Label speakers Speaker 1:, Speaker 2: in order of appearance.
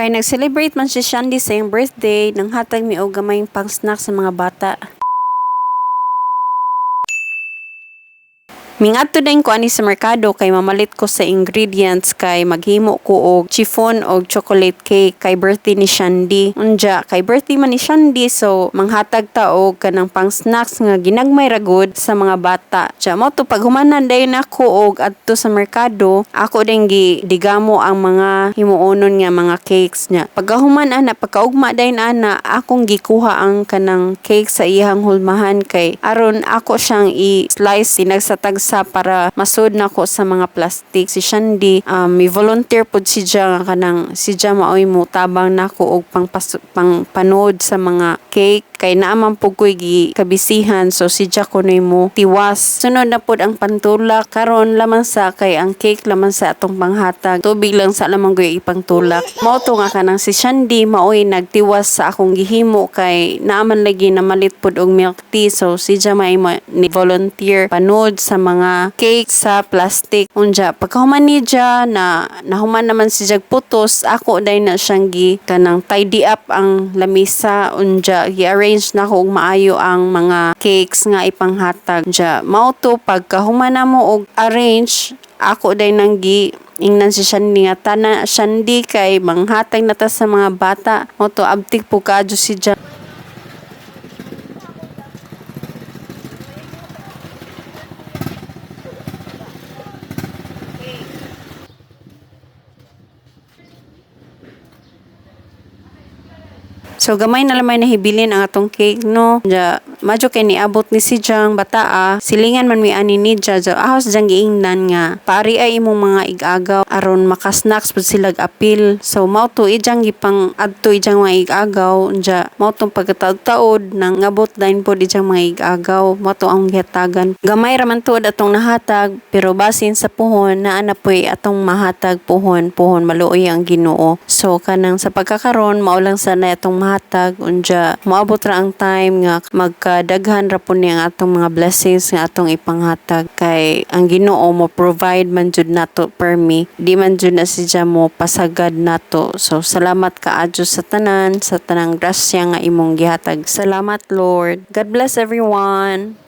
Speaker 1: Kay nag-celebrate man si Shandy birthday, nang hatag mi og gamay pang snack sa mga bata. Mingadto din ko ani sa merkado kay mamalit ko sa ingredients kay maghimo ko og chiffon og chocolate cake kay birthday ni Shandy. Unja kay birthday man ni Shandy so manghatag ta og kanang pang snacks nga ginagmay ra gud sa mga bata. Diya mo to pag humanan dayon ako og adto sa merkado, ako din gi digamo ang mga himuonon nga mga cakes niya. Pagkahuman ana pagkaugma dayon ana akong gikuha ang kanang cake sa iyang hulmahan kay aron ako siyang i-slice sinagsatag sa para masud na ko sa mga plastic. Si Shandy um, may volunteer pod si nga kanang si Ja maoy mo tabang nako og pang, pang panood sa mga cake. Kay naaman pug ko'y kabisihan so si Ja kunoy mo tiwas. Sunod na pod ang pantulak karon lamang sa kay ang cake lamang sa atong panghatag. Tubig lang sa lamang ko'y ipangtulak mao to nga kanang si Shandy maoy nagtiwas sa akong gihimo kay naaman lagi na malit pod og milk tea. So si Ja may ma- ni volunteer panood sa mga cake sa plastic. Unja pagkahuman ni Ja na nahuman naman si Jag putos ako day na siyang gi kanang tidy up ang lamisa. Unja gi-arrange na ko maayo ang mga cakes nga ipanghatag. Ja mao to pagkahuman na mo og arrange ako day nang gi ingnan si Shandy nga tana Shandy kay manghatag na ta sa mga bata. Mo to abtik po kadyo si Ja So gamay na lamay nahibilin ang atong cake no. Ja madyo kay niabot ni si Jang bataa. Silingan man mi ani ni Ja. Ja ahos jang giingnan nga pari ay imong mga igagaw aron makasnacks pud sila apil. So mao to ijang gipang adto ijang mga igagaw. Ja mao tong pagkataod-taod nang ngabot dain pod ijang mga igagaw. Mao to ang gihatagan. Gamay ra man tuod atong nahatag pero basin sa puhon naa na poy atong mahatag puhon puhon maluoy ang Ginoo. So kanang sa pagkakaron mao lang sana atong mahatag unja moabot ra ang time nga magkadaghan ra po ni ang atong mga blessings nga atong ipanghatag. Kay ang Ginoo mo provide man jud nato per me di man jud na siya mo pasagad nato. So salamat kaadyo sa tanan sa tanang grasya nga imong gihatag. Salamat Lord. God bless everyone